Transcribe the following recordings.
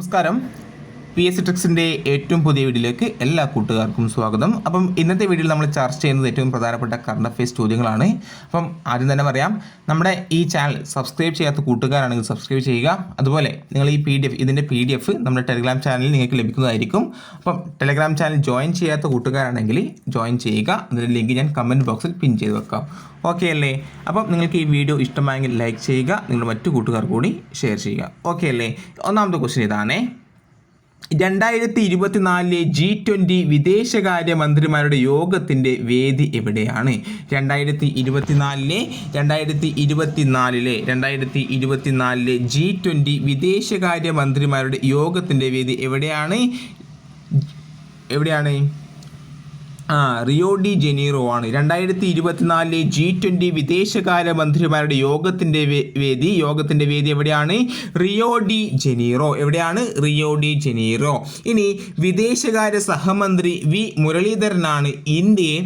നമസ്കാരം P S ട്രിക്സിന്റെ ഏറ്റവും പുതിയ വീഡിയോയിലേക്ക് എല്ലാ കൂട്ടുകാർക്കും സ്വാഗതം. അപ്പം ഇന്നത്തെ വീഡിയോയിൽ നമ്മൾ ചർച്ച ചെയ്യുന്നത് ഏറ്റവും പ്രധാനപ്പെട്ട കറണ്ട് അഫയേഴ്സ് ചോദ്യങ്ങളാണ്. അപ്പം ആദ്യം തന്നെ പറയാം നമ്മുടെ ഈ ചാനൽ സബ്സ്ക്രൈബ് ചെയ്യാത്ത കൂട്ടുകാരാണെങ്കിൽ സബ്സ്ക്രൈബ് ചെയ്യുക. അതുപോലെ നിങ്ങൾ ഈ പി ഡി എഫ് ഇതിന്റെ പി ഡി എഫ് നമ്മുടെ ടെലിഗ്രാം ചാനലിൽ നിങ്ങൾക്ക് ലഭിക്കുന്നതായിരിക്കും. അപ്പം ടെലിഗ്രാം ചാനൽ ജോയിൻ ചെയ്യാത്ത കൂട്ടുകാരാണെങ്കിൽ ജോയിൻ ചെയ്യുക. അതിന്റെ ലിങ്ക് ഞാൻ കമന്റ് ബോക്സിൽ പിൻ ചെയ്ത് വെക്കാം. ഓക്കെ അല്ലേ? അപ്പം നിങ്ങൾക്ക് ഈ വീഡിയോ ഇഷ്ടമായെങ്കിൽ ലൈക്ക് ചെയ്യുക. നിങ്ങളുടെ മറ്റു കൂട്ടുകാർ കൂടി ഷെയർ ചെയ്യുക. ഓക്കെ അല്ലേ? ഒന്നാമത്തെ ക്വസ്റ്റ്യൻ ഇതാണേ രണ്ടായിരത്തി ഇരുപത്തിനാലിലെ ജി ട്വന്റി വിദേശകാര്യ മന്ത്രിമാരുടെ യോഗത്തിന്റെ വേദി എവിടെയാണ്? രണ്ടായിരത്തി ഇരുപത്തിനാലിലെ രണ്ടായിരത്തി ഇരുപത്തിനാലിലെ രണ്ടായിരത്തി ഇരുപത്തിനാലിലെ ജി ട്വന്റി വിദേശകാര്യ മന്ത്രിമാരുടെ യോഗത്തിന്റെ വേദി എവിടെയാണ്? എവിടെയാണ്? റിയോ ഡി ജനീറോ ആണ് രണ്ടായിരത്തി ഇരുപത്തിനാലിലെ ജി ട്വന്റി വിദേശകാര്യ മന്ത്രിമാരുടെ യോഗത്തിന്റെ വേദി. യോഗത്തിന്റെ വേദി എവിടെയാണ്? Rio de Janeiro. എവിടെയാണ് റിയോ ഡി ജനീറോ? ഇനി വിദേശകാര്യ സഹമന്ത്രി വി മുരളീധരനാണ് ഇന്ത്യയെ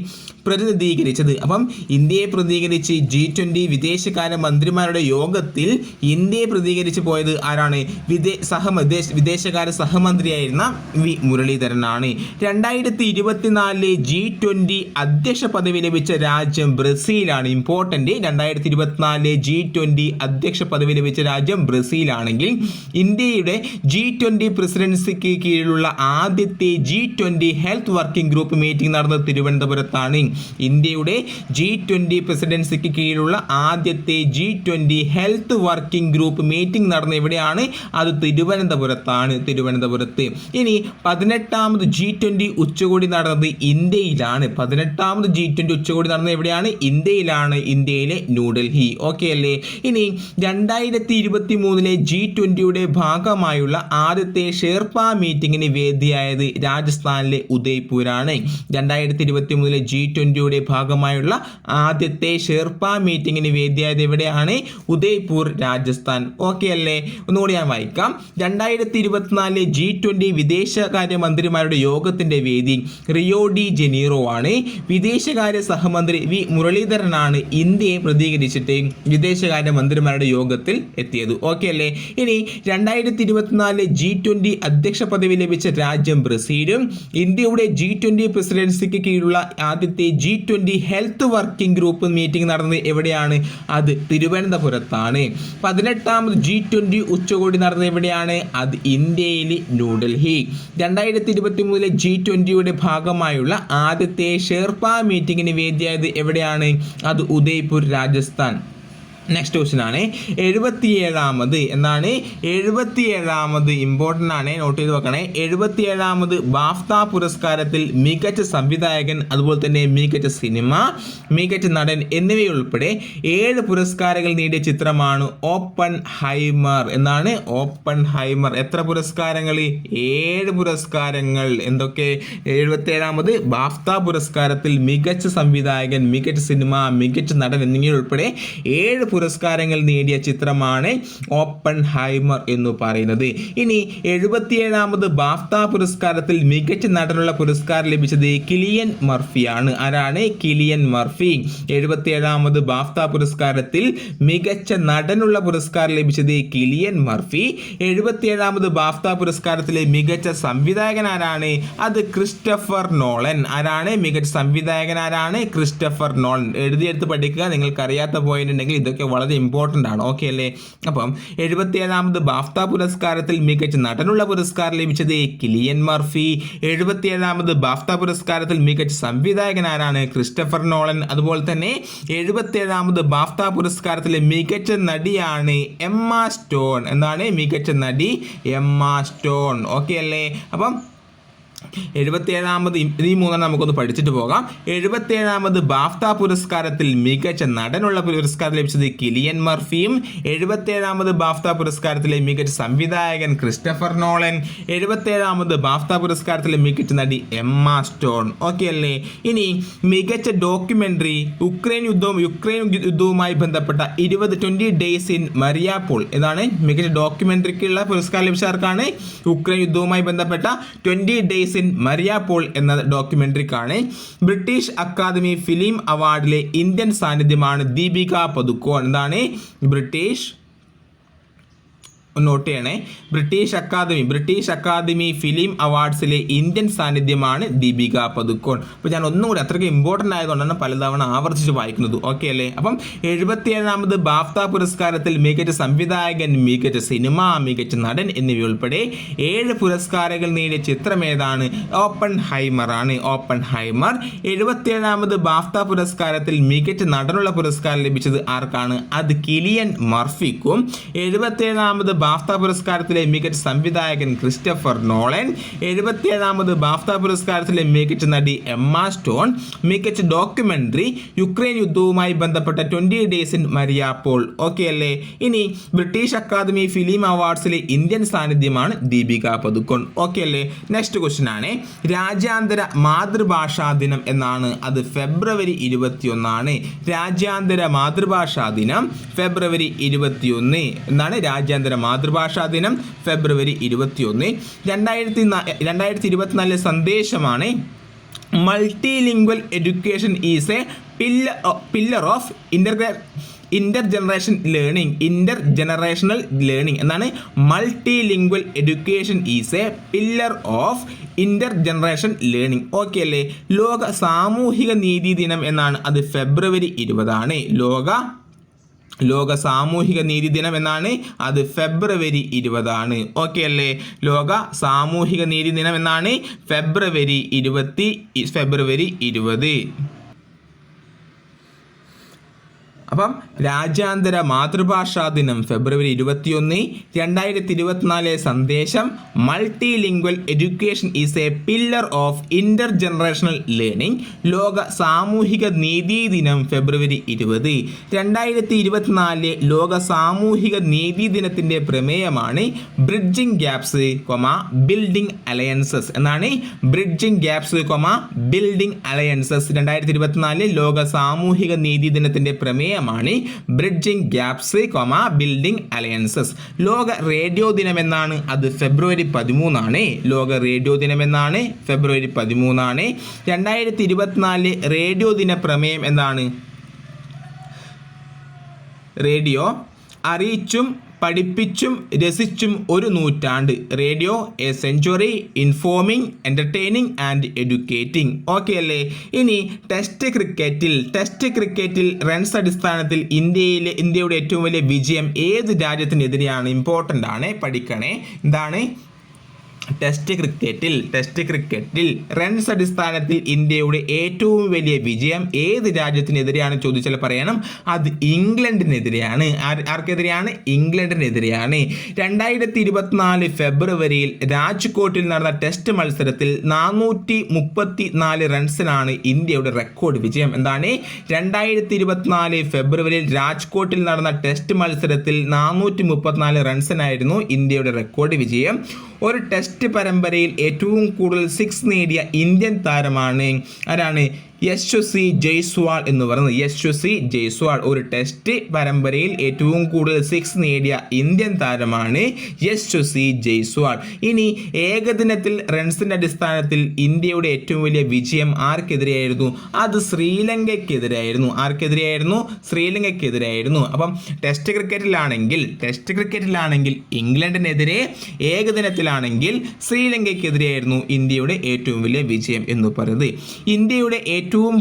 പ്രതിനിധീകരിച്ചത്. അപ്പം ഇന്ത്യയെ പ്രതിനിധീകരിച്ച് ജി ട്വന്റി വിദേശകാര്യ മന്ത്രിമാരുടെ യോഗത്തിൽ ഇന്ത്യയെ പ്രതിനിധീകരിച്ച് പോയത് ആരാണ്? വിദേ സഹ വിദേശ വിദേശകാര്യ സഹമന്ത്രിയായിരുന്ന വി മുരളീധരനാണ്. രണ്ടായിരത്തി ഇരുപത്തിനാലിലെ ജി ട്വന്റി അധ്യക്ഷ പദവി ലഭിച്ച രാജ്യം ബ്രസീലാണ്. ഇമ്പോർട്ടന്റ് രണ്ടായിരത്തി ഇരുപത്തിനാലിലെ ജി ട്വന്റി അധ്യക്ഷ പദവി ലഭിച്ച രാജ്യം ബ്രസീലാണെങ്കിൽ ഇന്ത്യയുടെ ജി ട്വന്റി പ്രസിഡൻസിക്ക് കീഴിലുള്ള ആദ്യത്തെ G twenty health working group meeting നടന്നത് തിരുവനന്തപുരത്താണ്. ഇന്ത്യയുടെ ജി ട്വന്റി പ്രസിഡൻസിക്ക് കീഴിലുള്ള ആദ്യത്തെ G twenty health working group meeting നടന്ന എവിടെയാണ്? അത് തിരുവനന്തപുരത്താണ് തിരുവനന്തപുരത്ത്. ഇനി പതിനെട്ടാമത് ജി ട്വന്റി ഉച്ചകോടി നടന്നത് ഇന്ത്യയിലാണ്. പതിനെട്ടാമത് ജി ട്വന്റി ഉച്ചകോടി നടന്നത് എവിടെയാണ്? ഇന്ത്യയിലാണ് ഇന്ത്യയിലെ ന്യൂഡൽഹി. ഓക്കെ അല്ലേ? ഇനി രണ്ടായിരത്തി ഇരുപത്തി മൂന്നിലെ ജി ട്വന്റിയുടെ ഭാഗമായുള്ള ആദ്യത്തെ ഷെർപ്പ മീറ്റിംഗിന് വേദിയായത് രാജസ്ഥാനിലെ ഉദയ്പൂരാണ്. രണ്ടായിരത്തി ഇരുപത്തി മൂന്നിലെ ജി ട്വന്റിയുടെ ഭാഗമായുള്ള ആദ്യത്തെ ഷെർപ്പ മീറ്റിങ്ങിന് വേദിയായത് എവിടെയാണ്? ഉദയ്പൂർ രാജസ്ഥാൻ. ഓക്കെ അല്ലേ? ഒന്നുകൂടി ഞാൻ വായിക്കാം. രണ്ടായിരത്തി ഇരുപത്തിനാലിലെ ജി ട്വന്റി വിദേശകാര്യ മന്ത്രിമാരുടെ യോഗത്തിന്റെ വേദി റിയോ ഡി ജനീറോ ആണ്. വിദേശകാര്യ സഹമന്ത്രി വി മുരളീധരനാണ് ഇന്ത്യയെ പ്രതികരിച്ചിട്ട് വിദേശകാര്യ മന്ത്രിമാരുടെ യോഗത്തിൽ എത്തിയത്. ഓക്കെ അല്ലേ? ഇനി രണ്ടായിരത്തി ഇരുപത്തിനാലിലെ ജി ട്വന്റി അധ്യക്ഷ പദവി ലഭിച്ച രാജ്യം ബ്രസീലും. ഇന്ത്യയുടെ ജി ട്വന്റി പ്രസിഡൻസിക്ക് കീഴിലുള്ള ആദ്യത്തെ G twenty health working group meeting നടന്നത് എവിടെയാണ്? അത് തിരുവനന്തപുരത്താണ്. പതിനെട്ടാമത് ജി ട്വന്റി ഉച്ചകോടി നടന്നത് എവിടെയാണ്? അത് ഇന്ത്യയിൽ ന്യൂഡൽഹി. രണ്ടായിരത്തി ഇരുപത്തി മൂന്നിലെ ജി ട്വന്റിയുടെ ഭാഗമായുള്ള ആദ്യത്തെ ഷെർപ്പ മീറ്റിംഗിന് വേദിയായത് എവിടെയാണ്? അത് ഉദയ്പൂർ രാജസ്ഥാൻ. നെക്സ്റ്റ് ക്വസ്റ്റ്യൻ ആണ്. എഴുപത്തിയേഴാമത് എന്താണ്? എഴുപത്തിയേഴാമത് ഇമ്പോർട്ടന്റ് ആണ്. നോട്ട് ചെയ്ത് വെക്കണേ. എഴുപത്തിയേഴാമത് ബാഫ്ത പുരസ്കാരത്തിൽ മികച്ച സംവിധായകൻ അതുപോലെ തന്നെ മികച്ച സിനിമ മികച്ച നടൻ എന്നിവയുൾപ്പെടെ ഏഴ് പുരസ്കാരങ്ങൾ നേടിയ ചിത്രമാണ് ഓപ്പൺ ഹൈമർ എന്നാണ് ഓപ്പൺ ഹൈമർ എത്ര പുരസ്കാരങ്ങൾ? ഏഴ് പുരസ്കാരങ്ങൾ. എന്തൊക്കെ? എഴുപത്തിയേഴാമത് ബാഫ്ത പുരസ്കാരത്തിൽ മികച്ച സംവിധായകൻ മികച്ച സിനിമ മികച്ച നടൻ എന്നിവയുൾപ്പെടെ ഏഴ് പുരസ്കാരങ്ങൾ നേടിയ ചിത്രമാണ് ഓപ്പൺ ഹൈമർ എന്ന് പറയുന്നത്. ഇനി എഴുപത്തിയേഴാമത് ബാഫ്ത പുരസ്കാരത്തിൽ മികച്ച നടനുള്ള പുരസ്കാരം ലഭിച്ചത് കിലിയൻ മർഫിയാണ്. ആരാണ്? Kylian Murphy. എഴുപത്തിയേഴാമത് ബാഫ്ത പുരസ്കാരത്തിൽ മികച്ച നടനുള്ള പുരസ്കാരം ലഭിച്ചത് കിലിയൻ മർഫി. എഴുപത്തിയേഴാമത് ബാഫ്ത പുരസ്കാരത്തിലെ മികച്ച സംവിധായകൻ ആരാണ്? അത് ക്രിസ്റ്റഫർ നോളൻ. ആരാണ്? മികച്ച സംവിധായകൻ ആരാണ്? Christopher Nolan. എഴുതിയെടുത്ത് പഠിക്കുക. നിങ്ങൾക്ക് അറിയാത്ത പോയിന്റ് ഉണ്ടെങ്കിൽ ഇതൊക്കെ വളരെ ഇമ്പോർട്ടന്റ് ആണ്. ഓക്കെ അല്ലേ? അപ്പം എഴുപത്തിയേഴാമത് ബാഫ്ത പുരസ്കാരത്തിൽ മികച്ച നടനുള്ള പുരസ്കാരം ലഭിച്ചത് കിലിയൻ മർഫി. എഴുപത്തിയേഴാമത് ബാഫ്ത പുരസ്കാരത്തിൽ മികച്ച സംവിധായകൻ ആരാണ്? Christopher Nolan. അതുപോലെ തന്നെ എഴുപത്തിയേഴാമത് ബാഫ്ത പുരസ്കാരത്തിലെ മികച്ച നടിയാണ് ആ സ്റ്റോൺ. എന്നാണ് മികച്ച നടി എം ആ സ്റ്റോൺ. ഓക്കെ അല്ലേ? അപ്പം എഴുപത്തിയേഴാമത് ഈ മൂന്നെണ്ണം നമുക്കൊന്ന് പഠിച്ചിട്ട് പോകാം. എഴുപത്തിയേഴാമത് ബാഫ്ത പുരസ്കാരത്തിൽ മികച്ച നടനുള്ള പുരസ്കാരം ലഭിച്ചത് കിലിയൻ മർഫിയും. എഴുപത്തിയേഴാമത് ബാഫ്ത പുരസ്കാരത്തിലെ മികച്ച സംവിധായകൻ ക്രിസ്റ്റഫർ നോളൻ. എഴുപത്തിയേഴാമത് ബാഫ്ത പുരസ്കാരത്തിലെ മികച്ച നടി എമ്മ സ്റ്റോൺ. ഓക്കെ അല്ലേ? ഇനി മികച്ച ഡോക്യുമെന്ററി യുക്രൈൻ യുദ്ധവും യുക്രൈൻ യുദ്ധവുമായി ബന്ധപ്പെട്ട ഇരുപത് ട്വന്റി ഡേയ്സ് ഇൻ മരിയാപ്പോൾ ഇതാണ് മികച്ച ഡോക്യുമെന്ററിക്കുള്ള പുരസ്കാരം ലഭിച്ചവർക്കാണ് യുക്രൈൻ യുദ്ധവുമായി ബന്ധപ്പെട്ട ട്വന്റി ഡേയ്സ് ഇൻ മരിയാപോൾ എന്ന ഡോക്യുമെന്ററിക്കാണ് ബ്രിട്ടീഷ് അക്കാദമി ഫിലിം അവാർഡിലെ ഇന്ത്യൻ സാന്നിധ്യമാണ് ദീപിക പതുക്കോൺ എന്താണ്? ബ്രിട്ടീഷ് നോട്ട് ചെയ്യണേ. British academy British academy film അവാർഡ്സിലെ Indian സാന്നിധ്യമാണ് ദീപിക പതുക്കോൺ അപ്പോൾ ഞാൻ ഒന്നും കൂടി അത്രയ്ക്ക് ഇമ്പോർട്ടന്റ് ആയതുകൊണ്ടാണ് പലതവണ ആവർത്തിച്ച് വായിക്കുന്നത്. ഓക്കെ അല്ലേ? അപ്പം എഴുപത്തിയേഴാമത് ബാഫ്ത പുരസ്കാരത്തിൽ മികച്ച സംവിധായകൻ മികച്ച സിനിമ മികച്ച നടൻ എന്നിവയുൾപ്പെടെ ഏഴ് പുരസ്കാരങ്ങൾ നേടിയ ചിത്രം ഏതാണ്? ഓപ്പൺ ഹൈമർ ആണ്. ഓപ്പൺ ഹൈമർ എഴുപത്തിയേഴാമത് ബാഫ്ത പുരസ്കാരത്തിൽ മികച്ച നടനുള്ള പുരസ്കാരം ലഭിച്ചത് ആർക്കാണ്? അത് കിലിയൻ മർഫിക്കും. എഴുപത്തിയേഴാമത് ബാഫ്ത പുരസ്കാരത്തിലെ മികച്ച സംവിധായകൻ ക്രിസ്റ്റഫർ നോളൻ എഴുപത്തിയേഴാമത് ബാഫ്ത പുരസ്കാരത്തിലെ മികച്ച നടി എമ്മ സ്റ്റോൺ മികച്ച ഡോക്യുമെന്ററി യുക്രൈൻ യുദ്ധവുമായി ബന്ധപ്പെട്ട twenty days in Mariupol. Okay അല്ലേ ഇനി ബ്രിട്ടീഷ് അക്കാദമി ഫിലിം അവാർഡ്സിലെ ഇന്ത്യൻ സാന്നിധ്യമാണ് ദീപിക പതുക്കോൺ ഓക്കെ അല്ലേ നെക്സ്റ്റ് ക്വസ്റ്റ്യൻ ആണ്. രാജ്യാന്തര മാതൃഭാഷാ ദിനം എന്നാണ്. അത് ഫെബ്രുവരി ഇരുപത്തിയൊന്നാണ്. രാജ്യാന്തര മാതൃഭാഷാ ദിനം ഫെബ്രുവരി ഇരുപത്തിയൊന്ന്. എന്നാണ് രാജ്യാന്തര മാതൃഭാഷാ ദിനം ഫെബ്രുവരി ഇരുപത്തിയൊന്ന്. രണ്ടായിരത്തി രണ്ടായിരത്തി ഇരുപത്തിനാലിലെ സന്ദേശമാണ് multilingual education is a pillar pillar of ഇന്റർഗ്രേ intergeneration learning intergenerational learning എന്നാണ് multilingual education is a pillar of intergeneration learning. Okay അല്ലേ? ലോക സാമൂഹിക നീതി ദിനം എന്നാണ് അത് ഫെബ്രുവരി ഇരുപതാണ്. ലോക ലോക സാമൂഹിക നീതി ദിനം എന്നാണ് അത് ഫെബ്രുവരി ഇരുപതാണ്. ഓക്കെ അല്ലേ? ലോക സാമൂഹിക നീതി ദിനം എന്നാണ് ഫെബ്രുവരി ഇരുപത്തി ഫെബ്രുവരി ഇരുപത്. അപ്പം രാജ്യാന്തര മാതൃഭാഷാ ദിനം ഫെബ്രുവരി ഇരുപത്തിയൊന്ന് രണ്ടായിരത്തി ഇരുപത്തിനാല് സന്ദേശം. Multilingual education is a pillar of intergenerational learning. ലോക സാമൂഹിക നീതി ദിനം ഫെബ്രുവരി ഇരുപത്. രണ്ടായിരത്തി ഇരുപത്തിനാല് ലോക സാമൂഹിക നീതി ദിനത്തിന്റെ പ്രമേയമാണ് bridging gaps comma building alliances എന്നാണ് bridging gaps comma building alliances. രണ്ടായിരത്തി ഇരുപത്തിനാല് ലോക സാമൂഹിക നീതി ദിനത്തിന്റെ പ്രമേയമാണ് bridging gaps comma building alliances ലോക റേഡിയോ ദിനം എന്നാണ് അത് ഫെബ്രുവരി പതിമൂന്നാണ്. ലോക റേഡിയോ ദിനം എന്നാണ് ഫെബ്രുവരി പതിമൂന്നാണ്. രണ്ടായിരത്തി ഇരുപത്തിനാലിലെ റേഡിയോ ദിന പ്രമേയം എന്താണ്? റേഡിയോ അറിയിച്ചും പഠിപ്പിച്ചും രസിച്ചും ഒരു നൂറ്റാണ്ട്. Radio a century informing entertaining and educating. Okay അല്ലേ? ഇനി ടെസ്റ്റ് ക്രിക്കറ്റിൽ ടെസ്റ്റ് ക്രിക്കറ്റിൽ റൺസ് അടിസ്ഥാനത്തിൽ ഇന്ത്യയിലെ ഇന്ത്യയുടെ ഏറ്റവും വലിയ വിജയം ഏത് രാജ്യത്തിനെതിരെയാണ് ഇമ്പോർട്ടന്റ് ആണ് പഠിക്കണേ. എന്താണ്? ടെസ്റ്റ് ക്രിക്കറ്റിൽ ടെസ്റ്റ് ക്രിക്കറ്റിൽ റൺസ് അടിസ്ഥാനത്തിൽ ഇന്ത്യയുടെ ഏറ്റവും വലിയ വിജയം ഏത് രാജ്യത്തിനെതിരെയാണ് ചോദിച്ചാൽ പറയണം. അത് ഇംഗ്ലണ്ടിനെതിരെയാണ്. ആർക്കെതിരെയാണ്? ഇംഗ്ലണ്ടിനെതിരെയാണ്. രണ്ടായിരത്തി ഇരുപത്തിനാല് ഫെബ്രുവരിയിൽ രാജ്കോട്ടിൽ നടന്ന ടെസ്റ്റ് മത്സരത്തിൽ നാനൂറ്റി മുപ്പത്തി നാല് റൺസിനാണ് ഇന്ത്യയുടെ റെക്കോർഡ് വിജയം. എന്താണ്? രണ്ടായിരത്തി ഇരുപത്തിനാല് ഫെബ്രുവരിയിൽ രാജ്കോട്ടിൽ നടന്ന ടെസ്റ്റ് മത്സരത്തിൽ നാനൂറ്റി മുപ്പത്തിനാല് റൺസിനായിരുന്നു ഇന്ത്യയുടെ റെക്കോർഡ് വിജയം. ഒരു ടെസ്റ്റ് പരമ്പരയിൽ ഏറ്റവും കൂടുതൽ സിക്സ് നേടിയ ഇന്ത്യൻ താരമാണ് ആരാണ്? യശസ്വി ജയ്സ്വാൾ എന്ന് പറയുന്നത് യശ്വസി ജയ്സ്വാൾ ഒരു ടെസ്റ്റ് പരമ്പരയിൽ ഏറ്റവും കൂടുതൽ സിക്സ് നേടിയ ഇന്ത്യൻ താരമാണ് യശ്വസി ജയ്സ്വാൾ ഇനി ഏകദിനത്തിൽ റൺസിന്റെ അടിസ്ഥാനത്തിൽ ഇന്ത്യയുടെ ഏറ്റവും വലിയ വിജയം ആർക്കെതിരെയായിരുന്നു? അത് ശ്രീലങ്കയ്ക്കെതിരായിരുന്നു ആർക്കെതിരെയായിരുന്നു? ശ്രീലങ്കയ്ക്കെതിരായിരുന്നു അപ്പം ടെസ്റ്റ് ക്രിക്കറ്റിലാണെങ്കിൽ ടെസ്റ്റ് ക്രിക്കറ്റിലാണെങ്കിൽ ഇംഗ്ലണ്ടിനെതിരെ ഏകദിനത്തിലാണെങ്കിൽ ശ്രീലങ്കയ്ക്കെതിരെയായിരുന്നു ഇന്ത്യയുടെ ഏറ്റവും വലിയ വിജയം എന്ന് പറയുന്നത്. ഇന്ത്യയുടെ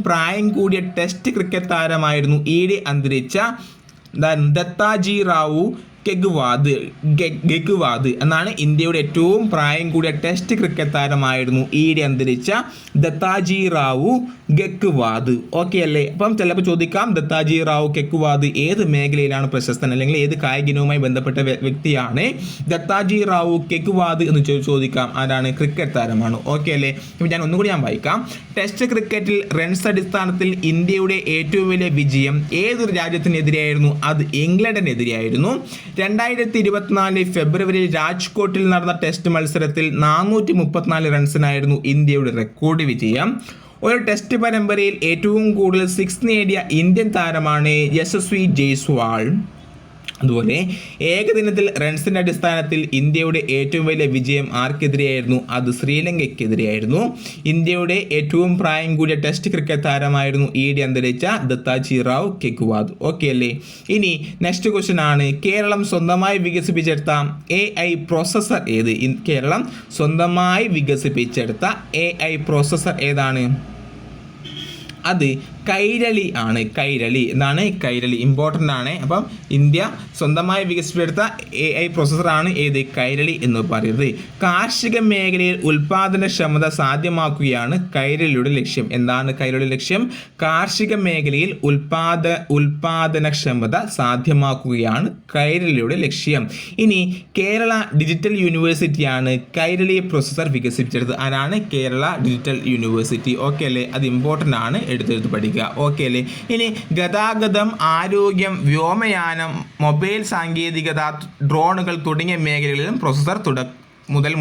പ്രായം കൂടിയ ടെസ്റ്റ് ക്രിക്കറ്റ് താരമായിരുന്നു ഈയിടെ അന്തരിച്ച ദത്താജി റാവു. കെഗ്വാദ് ഗഗ്വാദ് എന്നാണ് ഇന്ത്യയുടെ ഏറ്റവും പ്രായം കൂടിയ ടെസ്റ്റ് ക്രിക്കറ്റ് താരമായിരുന്നു. ഈയിടെ അന്തരിച്ച ദത്താജി റാവു ഗെക്വാദ് ഓക്കെ അല്ലേ? അപ്പം ചിലപ്പോൾ ചോദിക്കാം ദത്താജി റാവു കെക്വാദ് ഏത് മേഖലയിലാണ് പ്രശസ്തൻ? അല്ലെങ്കിൽ ഏത് കായികനവുമായി ബന്ധപ്പെട്ട വ്യക്തിയാണ് ദത്താജി റാവു കെക്വാദ് എന്ന് ചോദിക്കാം. ആരാണ്? ക്രിക്കറ്റ് താരമാണ്. ഓക്കെ അല്ലേ? ഇപ്പം ഞാൻ ഒന്നുകൂടി ഞാൻ വായിക്കാം. ടെസ്റ്റ് ക്രിക്കറ്റിൽ റൺസ് അടിസ്ഥാനത്തിൽ ഇന്ത്യയുടെ ഏറ്റവും വലിയ വിജയം ഏതൊരു രാജ്യത്തിനെതിരെയായിരുന്നു? അത് ഇംഗ്ലണ്ടിനെതിരെയായിരുന്നു. രണ്ടായിരത്തി ഇരുപത്തിനാല് ഫെബ്രുവരി രാജ്കോട്ടിൽ നടന്ന ടെസ്റ്റ് മത്സരത്തിൽ നാനൂറ്റി മുപ്പത്തിനാല് റൺസിനായിരുന്നു ഇന്ത്യയുടെ റെക്കോർഡ് വിജയം. ഒരു ടെസ്റ്റ് പരമ്പരയിൽ ഏറ്റവും കൂടുതൽ സിക്സ് നേടിയ ഇന്ത്യൻ താരമാണ് യശസ്വി ജയ്സ്വാൾ. അതുപോലെ ഏകദിനത്തിൽ റൺസിന്റെ അടിസ്ഥാനത്തിൽ ഇന്ത്യയുടെ ഏറ്റവും വലിയ വിജയം ആർക്കെതിരെയായിരുന്നു? അത് ശ്രീലങ്കയ്ക്കെതിരെയായിരുന്നു. ഇന്ത്യയുടെ ഏറ്റവും പ്രായം കൂടിയ ടെസ്റ്റ് ക്രിക്കറ്റ് താരമായിരുന്നു ഈയിടെ അന്തരിച്ച ദത്താജി റാവു കെക്കുവാദ് ഓക്കെ അല്ലേ? ഇനി നെക്സ്റ്റ് ക്വസ്റ്റ്യൻ ആണ്. കേരളം സ്വന്തമായി വികസിപ്പിച്ചെടുത്ത എ ഐ പ്രോസസ്സർ ഏത്? കേരളം സ്വന്തമായി വികസിപ്പിച്ചെടുത്ത എ ഐ പ്രോസസ്സർ ഏതാണ്? അത് കൈരളി ആണ് കൈരളി. എന്താണ്? കൈരളി. ഇമ്പോർട്ടന്റ് ആണ്. അപ്പം ഇന്ത്യ സ്വന്തമായി വികസിപ്പിച്ചെടുത്ത എ ഐ പ്രോസസ്സറാണ് ഏത്? കൈരളി എന്ന് പറയുന്നത്. കാർഷിക മേഖലയിൽ ഉൽപാദനക്ഷമത സാധ്യമാക്കുകയാണ് കൈരളിയുടെ ലക്ഷ്യം. എന്താണ് കൈരളിയുടെ ലക്ഷ്യം? കാർഷിക മേഖലയിൽ ഉൽപാദ ഉൽപാദനക്ഷമത സാധ്യമാക്കുകയാണ് കൈരളിയുടെ ലക്ഷ്യം. ഇനി കേരള ഡിജിറ്റൽ യൂണിവേഴ്സിറ്റിയാണ് കൈരളി പ്രൊസസ്സർ വികസിപ്പിച്ചെടുത്തത്. ആരാണ്? Kerala digital university. ഓക്കെ അല്ലേ? അത് ഇമ്പോർട്ടന്റ് ആണ്. എടുത്തെടുത്ത് പഠിക്കുക ഓക്കെ അല്ലേ? ഇനി ഗതാഗതം ആരോഗ്യം വ്യോമയാനം മൊബൈൽ സാങ്കേതികത ഡ്രോണുകൾ തുടങ്ങിയ മേഖലകളിലും പ്രൊസസർ തുട മുതൽ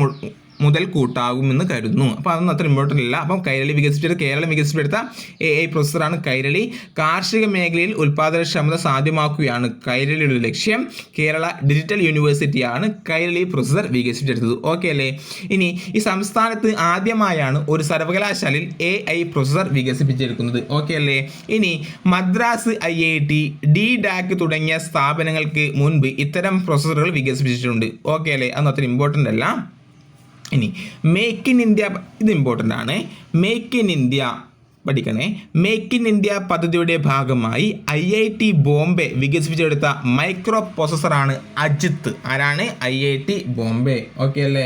മുതൽ കൂട്ടാകുമെന്ന് കരുതുന്നു. അപ്പോൾ അതൊന്നും അത്ര ഇമ്പോർട്ടന്റ് ഇല്ല. അപ്പം കൈരളി വികസിപ്പിച്ചെടുത്ത കേരളം വികസിപ്പിച്ചെടുത്ത എ ഐ പ്രൊസസറാണ് കൈരളി. കാർഷിക മേഖലയിൽ ഉൽപാദനക്ഷമത സാധ്യമാക്കുകയാണ് കൈരളിയുടെ ലക്ഷ്യം. കേരള ഡിജിറ്റൽ യൂണിവേഴ്സിറ്റിയാണ് കൈരളി പ്രൊസസർ വികസിപ്പിച്ചെടുത്തത്. ഓക്കെ അല്ലേ? ഇനി ഈ സംസ്ഥാനത്ത് ആദ്യമായാണ് ഒരു സർവകലാശാലയിൽ എ ഐ പ്രൊസസർ വികസിപ്പിച്ചെടുക്കുന്നത്. ഓക്കെ അല്ലേ? ഇനി Madras I I T D DAC തുടങ്ങിയ സ്ഥാപനങ്ങൾക്ക് മുൻപ് ഇത്തരം പ്രൊസസ്സറുകൾ വികസിപ്പിച്ചിട്ടുണ്ട്. ഓക്കെ അല്ലേ? അതൊന്നും അത്ര ഇമ്പോർട്ടന്റ് അല്ല. ഇനി മേക്ക് ഇൻ ഇന്ത്യ ഇത് ഇമ്പോർട്ടന്റ് ആണ്. മേക്ക് ഇൻ ഇന്ത്യ പഠിക്കണേ. മേക്ക് ഇൻ ഇന്ത്യ പദ്ധതിയുടെ ഭാഗമായി ഐ ഐ ടി ബോംബെ വികസിപ്പിച്ചെടുത്ത മൈക്രോ പ്രോസസ്സറാണ് അജിത്ത്. ആരാണ്? I I T Bombay okay അല്ലേ?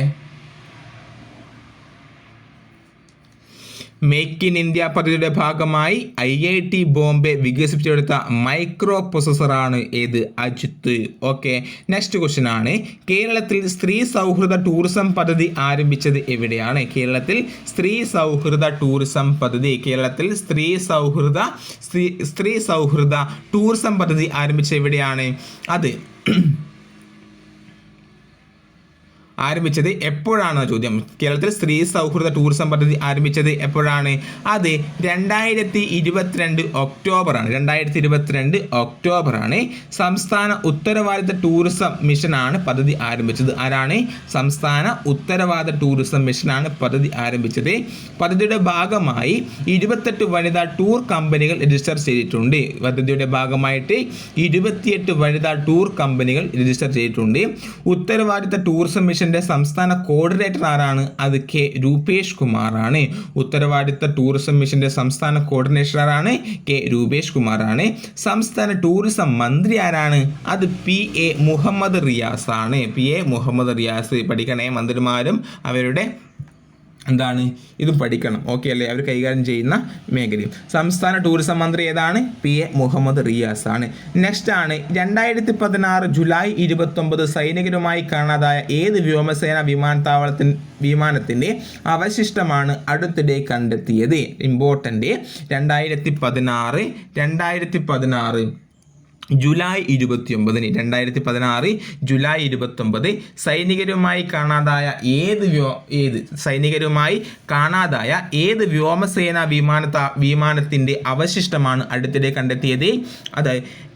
മേക്ക് ഇൻ ഇന്ത്യ പദ്ധതിയുടെ ഭാഗമായി ഐ ഐ ടി ബോംബെ വികസിപ്പിച്ചെടുത്ത മൈക്രോ ആണ് ഏത്? അജിത്ത്. ഓക്കെ നെക്സ്റ്റ് ക്വസ്റ്റ്യൻ ആണ്. കേരളത്തിൽ സ്ത്രീ സൗഹൃദ ടൂറിസം പദ്ധതി ആരംഭിച്ചത് എവിടെയാണ്? കേരളത്തിൽ സ്ത്രീ സൗഹൃദ ടൂറിസം പദ്ധതി കേരളത്തിൽ സ്ത്രീ സൗഹൃദ സ്ത്രീ സ്ത്രീ സൗഹൃദ ടൂറിസം പദ്ധതി ആരംഭിച്ചത് എവിടെയാണ്? അത് ആരംഭിച്ചത് എപ്പോഴാണ് ചോദ്യം? കേരളത്തിൽ സ്ത്രീ സൗഹൃദ ടൂറിസം പദ്ധതി ആരംഭിച്ചത് എപ്പോഴാണ്? അത് രണ്ടായിരത്തി ഇരുപത്തിരണ്ട് ഒക്ടോബറാണ്. രണ്ടായിരത്തി ഇരുപത്തിരണ്ട് ഒക്ടോബറാണ് സംസ്ഥാന ഉത്തരവാദിത്ത ടൂറിസം മിഷനാണ് പദ്ധതി ആരംഭിച്ചത്. ആരാണ്? സംസ്ഥാന ഉത്തരവാദിത്ത ടൂറിസം മിഷനാണ് പദ്ധതി ആരംഭിച്ചത്. പദ്ധതിയുടെ ഭാഗമായി ഇരുപത്തെട്ട് വനിതാ ടൂർ കമ്പനികൾ രജിസ്റ്റർ ചെയ്തിട്ടുണ്ട്. പദ്ധതിയുടെ ഭാഗമായിട്ട് ഇരുപത്തിയെട്ട് വനിതാ ടൂർ കമ്പനികൾ രജിസ്റ്റർ ചെയ്തിട്ടുണ്ട്. ഉത്തരവാദിത്ത ടൂറിസം മിഷന്റെ സംസ്ഥാന കോർഡിനേറ്റർ ആരാണ്? അത് കെ രൂപേഷ് കുമാറാണ്. ഉത്തരവാദിത്ത ടൂറിസം മിഷന്റെ സംസ്ഥാന കോർഡിനേറ്റർ ആരാണ്? കെ രൂപേഷ് കുമാറാണ്. സംസ്ഥാന ടൂറിസം മന്ത്രി ആരാണ്? അത് പി എ മുഹമ്മദ് റിയാസ് ആണ് പി എ മുഹമ്മദ് റിയാസ് പഠിക്കണേ മന്ത്രിമാരും അവരുടെ എന്താണ്? ഇതും പഠിക്കണം. ഓക്കെ അല്ലേ? അവർ കൈകാര്യം ചെയ്യുന്ന മേഖലയും. സംസ്ഥാന ടൂറിസം മന്ത്രി ഏതാണ്? പി എ മുഹമ്മദ് റിയാസ് ആണ്. നെക്സ്റ്റ് ആണ് രണ്ടായിരത്തി പതിനാറ് ജൂലൈ ഇരുപത്തൊമ്പത് സൈനികരുമായി കാണാതായ ഏത് വ്യോമസേന വിമാനത്താവളത്തിൻ വിമാനത്തിന്റെ അവശിഷ്ടമാണ് അടുത്തിടെ കണ്ടെത്തിയത്? ഇമ്പോർട്ടന്റ് രണ്ടായിരത്തി പതിനാറ് രണ്ടായിരത്തി പതിനാറ് ജൂലൈ ഇരുപത്തിയൊമ്പതിന് രണ്ടായിരത്തി പതിനാറ് ജൂലൈ ഇരുപത്തൊമ്പത് സൈനികരുമായി കാണാതായ ഏത് വ്യോ ഏത് സൈനികരുമായി കാണാതായ ഏത് വ്യോമസേന വിമാനത്ത വിമാനത്തിന്റെ അവശിഷ്ടമാണ് അടുത്തിടെ കണ്ടെത്തിയത്? അത്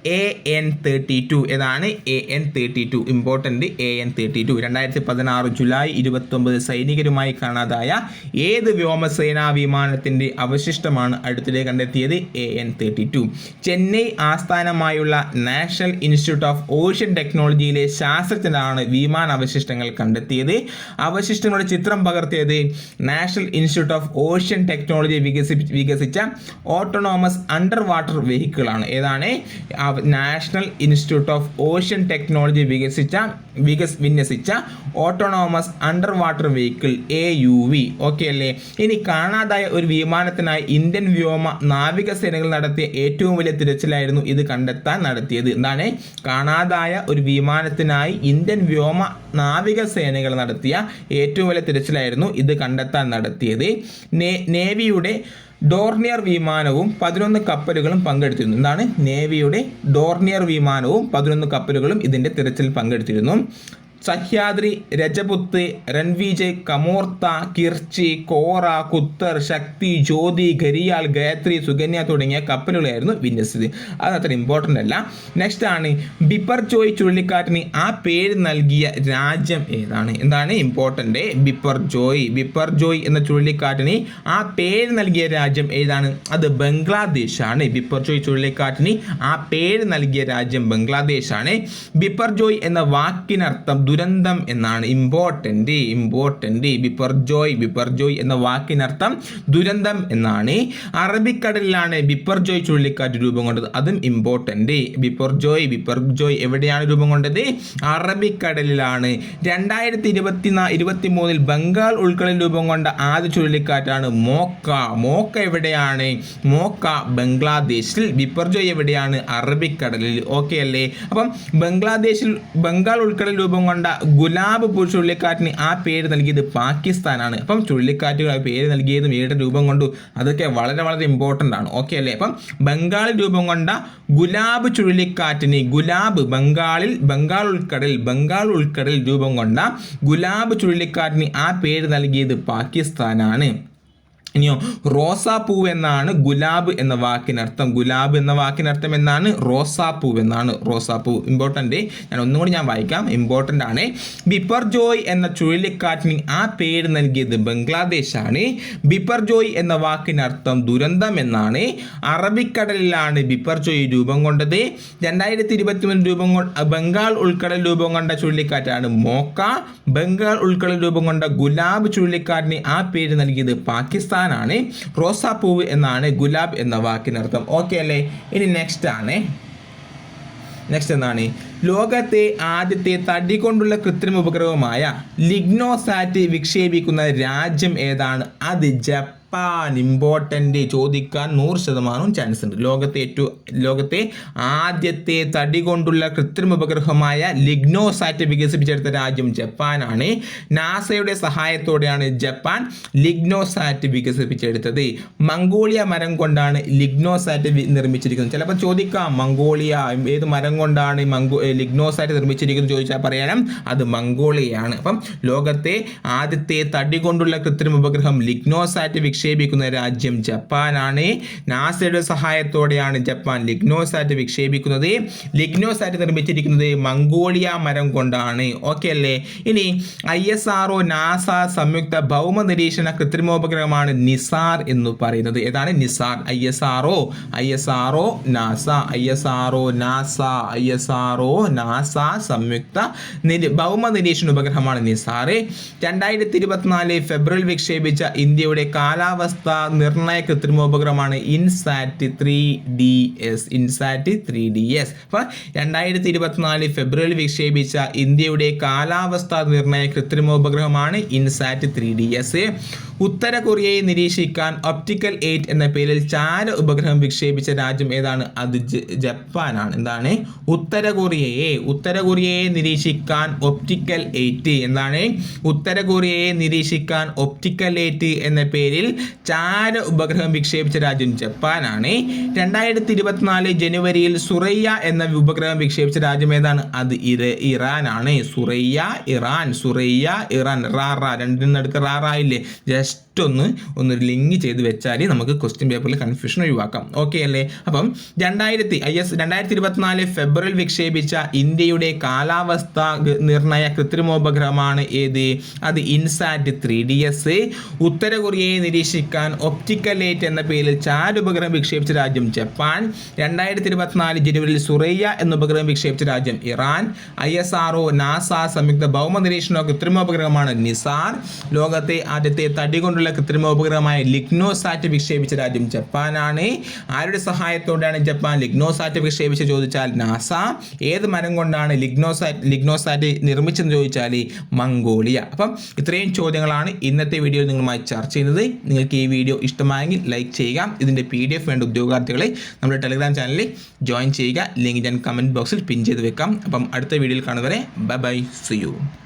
എ എൻ തേർട്ടി ടു ഏതാണ് A N thirty two important A N thirty two രണ്ടായിരത്തി പതിനാറ് ജൂലൈ ഇരുപത്തൊമ്പത് സൈനികരുമായി കാണാതായ ഏത് വ്യോമസേനാ വിമാനത്തിന്റെ അവശിഷ്ടമാണ് അടുത്തിടെ കണ്ടെത്തിയത്? A N thirty two Chennai ആസ്ഥാനമായുള്ള നാഷണൽ ഇൻസ്റ്റിറ്റ്യൂട്ട് ഓഫ് ഓഷ്യൻ ടെക്നോളജിയിലെ ശാസ്ത്രജ്ഞരാണ് വിമാന അവശിഷ്ടങ്ങൾ കണ്ടെത്തിയത്. അവശിഷ്ടങ്ങളുടെ ചിത്രം പകർത്തിയത് national institute of ocean technology വികസിപ്പി വികസിച്ച ഓട്ടോണോമസ് അണ്ടർ വാട്ടർ വെഹിക്കിളാണ് ഏതാണ്? National institute of ocean technology വികസിച്ച വികസ് വിന്യസിച്ച autonomous underwater vehicle A U V okay അല്ലേ? ഇനി കാണാതായ ഒരു വിമാനത്തിനായി ഇന്ത്യൻ വ്യോമ നാവികസേനകൾ നടത്തിയ ഏറ്റവും വലിയ തിരച്ചിലായിരുന്നു ഇത് കണ്ടെത്താൻ നടത്തിയത്. എന്താണ്? കാണാതായ ഒരു വിമാനത്തിനായി ഇന്ത്യൻ വ്യോമ നാവികസേനകൾ നടത്തിയ ഏറ്റവും വലിയ തിരച്ചിലായിരുന്നു ഇത് കണ്ടെത്താൻ നടത്തിയത്. നേവിയുടെ ഡോർണിയർ വിമാനവും പതിനൊന്ന് കപ്പലുകളും പങ്കെടുത്തിരുന്നു. എന്താണ്? നേവിയുടെ ഡോർണിയർ വിമാനവും പതിനൊന്ന് കപ്പലുകളും ഇതിന്റെ തിരച്ചിൽ പങ്കെടുത്തിരുന്നു. സഹ്യാദ്രി രജപുത്ത് രൺവീജ് കമോർത്ത കിർച്ചി കോറ കുത്തർ ശക്തി ജ്യോതി ഖരിയാൽ ഗായത്രി സുകന്യ തുടങ്ങിയ കപ്പലുകളായിരുന്നു വിന്യസിച്ചത്. അത് അത്ര ഇമ്പോർട്ടന്റ് അല്ല. നെക്സ്റ്റ് ആണ് ബിപ്പർ ജോയ് ചുഴലിക്കാറ്റിന് ആ പേര് നൽകിയ രാജ്യം ഏതാണ്? എന്താണ് important Biparjoy Biparjoy എന്ന ചുഴലിക്കാറ്റിന് ആ പേര് നൽകിയ രാജ്യം ഏതാണ്? അത് ബംഗ്ലാദേശാണ്. ബിപ്പർ ജോയ് ചുഴലിക്കാറ്റിന് ആ പേര് നൽകിയ രാജ്യം ബംഗ്ലാദേശാണ്. ബിപ്പർ ജോയ് എന്ന വാക്കിനർത്ഥം ദുരന്തം എന്നാണ്. ഇമ്പോർട്ടന്റ് ഇമ്പോർട്ടന്റ് ബിപ്പർജോയ് ബിപ്പർജോയ് എന്ന വാക്കിനർത്ഥം ദുരന്തം എന്നാണ്. അറബിക്കടലിലാണ് ബിപ്പർജോയ് ചുഴലിക്കാറ്റ് രൂപം കൊണ്ടത്. അതും ഇമ്പോർട്ടന്റ് ബിപ്പർജോയ് ബിപ്പർജോയ് എവിടെയാണ് രൂപം കൊണ്ടത്? അറബിക്കടലിലാണ്. രണ്ടായിരത്തി ഇരുപത്തി നാ ഇരുപത്തി മൂന്നിൽ ബംഗാൾ ഉൾക്കടലിൽ രൂപം കൊണ്ട ആദ്യ ചുഴലിക്കാറ്റാണ് മോക്ക. മോക്ക എവിടെയാണ്? മോക്ക ബംഗ്ലാദേശിൽ. ബിപ്പർജോയ് എവിടെയാണ്? അറബിക്കടലിൽ. ഓക്കെ അല്ലേ? അപ്പം ബംഗ്ലാദേശിൽ ബംഗാൾ ഉൾക്കടൽ രൂപം കൊണ്ട ഗുലാബ് പൂ ചുഴലിക്കാറ്റിന് ആ പേര് നൽകിയത് പാകിസ്ഥാനാണ്. അപ്പം ചുഴലിക്കാറ്റുകൾ ആ പേര് നൽകിയതും ഏട രൂപം കൊണ്ടു. അതൊക്കെ വളരെ വളരെ ഇമ്പോർട്ടന്റ് ആണ്. ഓക്കെ അല്ലേ? അപ്പം ബംഗാളിൽ രൂപം കൊണ്ട ഗുലാബ് ചുഴലിക്കാറ്റിന് ഗുലാബ് ബംഗാളിൽ ബംഗാൾ ഉൾക്കടൽ ബംഗാൾ ഉൾക്കടൽ രൂപം കൊണ്ട ഗുലാബ് ചുഴലിക്കാറ്റിന് ആ പേര് നൽകിയത് പാകിസ്ഥാനാണ്. ഇനിയോ റോസാപ്പൂവ് എന്നാണ് ഗുലാബ് എന്ന വാക്കിനർത്ഥം. ഗുലാബ് എന്ന വാക്കിനർത്ഥം എന്നാണ് റോസാപ്പൂവ് എന്നാണ് റോസാപ്പൂവ് ഇമ്പോർട്ടന്റ് ഞാൻ ഒന്നുകൂടി ഞാൻ വായിക്കാം. ഇമ്പോർട്ടന്റ് ആണ്. ബിപ്പർ ജോയ് എന്ന ചുഴലിക്കാറ്റിന് ആ പേര് നൽകിയത് ബംഗ്ലാദേശാണ്. ബിപ്പർ ജോയ് എന്ന വാക്കിനർത്ഥം ദുരന്തം എന്നാണ്. അറബിക്കടലിലാണ് ബിപ്പർ ജോയ് രൂപം കൊണ്ടത്. രണ്ടായിരത്തി ഇരുപത്തി മൂന്ന് രൂപം കൊണ്ട് ബംഗാൾ ഉൾക്കടൽ രൂപം കൊണ്ട ചുഴലിക്കാറ്റാണ് മോക്ക. ബംഗാൾ ഉൾക്കടൽ രൂപം കൊണ്ട ഗുലാബ് ചുഴലിക്കാറ്റിന് ആ പേര് നൽകിയത് പാകിസ്ഥാനാണ് റോസാപ്പൂവ് എന്നാണ് ഗുലാബ് എന്ന വാക്കിനർത്ഥം. ഓക്കെ അല്ലേ? ഇനി നെക്സ്റ്റ് ആണ്. നെക്സ്റ്റ് എന്താണ്? ലോകത്തെ ആദ്യത്തെ തടി കൊണ്ടുള്ള കൃത്രിമ ഉപഗ്രഹമായ ലിഗ്നോസാറ്റ് വിക്ഷേപിക്കുന്ന രാജ്യം ഏതാണ്? അത് ജപ്പാൻ. ഇമ്പോർട്ടന്റ് ചോദിക്കാൻ നൂറ് ശതമാനവും ചാൻസ് ഉണ്ട്. ലോകത്തെ ഏറ്റവും ലോകത്തെ ആദ്യത്തെ തടി കൊണ്ടുള്ള കൃത്രിമ ഉപഗ്രഹമായ ലിഗ്നോസാറ്റ് വികസിപ്പിച്ചെടുത്ത രാജ്യം ജപ്പാനാണ്. നാസയുടെ സഹായത്തോടെയാണ് ജപ്പാൻ ലിഗ്നോസാറ്റ് വികസിപ്പിച്ചെടുത്തത്. മംഗോളിയ മരം കൊണ്ടാണ് ലിഗ്നോസാറ്റ് നിർമ്മിച്ചിരിക്കുന്നത്. ചിലപ്പോൾ ചോദിക്കാം മംഗോളിയ ഏത് മരം കൊണ്ടാണ് മംഗോ ലിഗ്നോസാറ്റ് നിർമ്മിച്ചിരിക്കുന്നത് ചോദിച്ചാൽ പറയണം അത് മംഗോളിയയാണ്. അപ്പം ലോകത്തെ ആദ്യത്തെ തടി കൊണ്ടുള്ള കൃത്രിമ ഉപഗ്രഹം ലിഗ്നോസാറ്റ് വിക്ഷേപിക്കുന്ന രാജ്യം ജപ്പാനാണ്. നാസയുടെ സഹായത്തോടെയാണ് ജപ്പാൻ ലിഗ്നോസാറ്റ് വിക്ഷേപിക്കുന്നത്. ലിഗ്നോസാറ്റ് നിർമ്മിച്ചിരിക്കുന്നത് മംഗോളിയ മരം കൊണ്ടാണ്. ഓക്കെ അല്ലേ? ഇനി I S R O NASA സംയുക്ത ഭൗമ നിരീക്ഷണ കൃത്രിമോപഗ്രഹമാണ് നിസാർ എന്ന് പറയുന്നത്. ഏതാണ്? NISAR. I S R O I S R O NASA. I S R O NASA. I S R O NASA സംയുക്ത ഭൗമ നിരീക്ഷണ ഉപഗ്രഹമാണ് നിസാർ. രണ്ടായിരത്തി ഇരുപത്തിനാല് ഫെബ്രുവരി വിക്ഷേപിച്ച ഇന്ത്യയുടെ കാലാവസ്ഥ നിർണയ കൃത്രിമോപഗ്രഹമാണ് INSAT three D S INSAT three D S. അപ്പം രണ്ടായിരത്തി ഇരുപത്തിനാല് ഫെബ്രുവരി വിക്ഷേപിച്ച ഇന്ത്യയുടെ കാലാവസ്ഥ നിർണയ കൃത്രിമോപഗ്രഹമാണ് ഇൻസാറ്റ് ത്രീ ഡി എസ്. ഉത്തര കൊറിയയെ നിരീക്ഷിക്കാൻ ഒപ്റ്റിക്കൽ എയ്റ്റ് എന്ന പേരിൽ ചാര ഉപഗ്രഹം വിക്ഷേപിച്ച രാജ്യം ഏതാണ്? അത് ജപ്പാനാണ്. എന്താണ്? ഉത്തര കൊറിയയെ ഉത്തര കൊറിയയെ നിരീക്ഷിക്കാൻ ഒപ്റ്റിക്കൽ എയ്റ്റ് എന്താണ്? ഉത്തര കൊറിയയെ നിരീക്ഷിക്കാൻ ഒപ്റ്റിക്കൽ എയ്റ്റ് എന്ന പേരിൽ ചാര ഉപഗ്രഹം വിക്ഷേപിച്ച രാജ്യം ജപ്പാനാണ്. രണ്ടായിരത്തി ഇരുപത്തിനാല് ജനുവരിയിൽ സുറയ്യ എന്ന ഉപഗ്രഹം വിക്ഷേപിച്ച രാജ്യം ഏതാണ്? അത് ഇറ ഇറാനാണ്. Soraya Iran Soraya Iran. റാറ റാ. റാറായില്ലേ നടുക്ക് best ജസ്റ്റ് ഒന്ന് ഒന്ന് ലിങ്ക് ചെയ്ത് വെച്ചാൽ നമുക്ക് ക്വസ്റ്റ്യൻ പേപ്പറിൽ കൺഫ്യൂഷൻ ഒഴിവാക്കാം. ഓക്കെ അല്ലേ? അപ്പം രണ്ടായിരത്തി ഐ എസ് രണ്ടായിരത്തി ഇരുപത്തിനാല് ഫെബ്രുവരിയിൽ വിക്ഷേപിച്ച ഇന്ത്യയുടെ കാലാവസ്ഥ നിർണയ കൃത്രിമോപഗ്രഹമാണ് ഏത്? അത് ഇൻസാറ്റ് ത്രീ ഡി എസ് ഉത്തര കൊറിയയെ നിരീക്ഷിക്കാൻ ഒപ്റ്റിക്കലേറ്റ് എന്ന പേരിൽ ചാരുപഗ്രഹം വിക്ഷേപിച്ച രാജ്യം ജപ്പാൻ. രണ്ടായിരത്തി ഇരുപത്തിനാല് ജനുവരിയിൽ സുറയ്യ എന്ന ഉപഗ്രഹം വിക്ഷേപിച്ച രാജ്യം Iran. I S R NASA സംയുക്ത ഭൗമ നിരീക്ഷണ കൃത്രിമോപഗ്രഹമാണ് നിസാർ. ലോകത്തെ ആദ്യത്തെ തടി കൃത്രിമോപഗ്രഹമായ ലിഗ്നോസാറ്റ് വിക്ഷേപിച്ച രാജ്യം ജപ്പാനാണ്. ആരുടെ സഹായത്തോടെയാണ് ജപ്പാൻ ലിഗ്നോസാറ്റ് വിക്ഷേപിച്ച് ചോദിച്ചാൽ നാസ. ഏത് മരം കൊണ്ടാണ് ലിഗ്നോസാറ്റ് ലിഗ്നോസാറ്റ് നിർമ്മിച്ചെന്ന് ചോദിച്ചാൽ മംഗോളിയ. അപ്പം ഇത്രയും ചോദ്യങ്ങളാണ് ഇന്നത്തെ വീഡിയോ നിങ്ങളുമായി ചർച്ച ചെയ്യുന്നത്. നിങ്ങൾക്ക് ഈ വീഡിയോ ഇഷ്ടമായെങ്കിൽ ലൈക്ക് ചെയ്യുക. ഇതിന്റെ പി ഡി എഫ് വേണ്ട ഉദ്യോഗാർത്ഥികളെ നമ്മുടെ ടെലിഗ്രാം ചാനലിൽ ജോയിൻ ചെയ്യുക. ലിങ്ക് ഞാൻ കമന്റ് ബോക്സിൽ പിൻ ചെയ്ത് വെക്കാം. അപ്പം അടുത്ത വീഡിയോയിൽ കാണുന്നവരെ ബൈ ബൈ സു യു.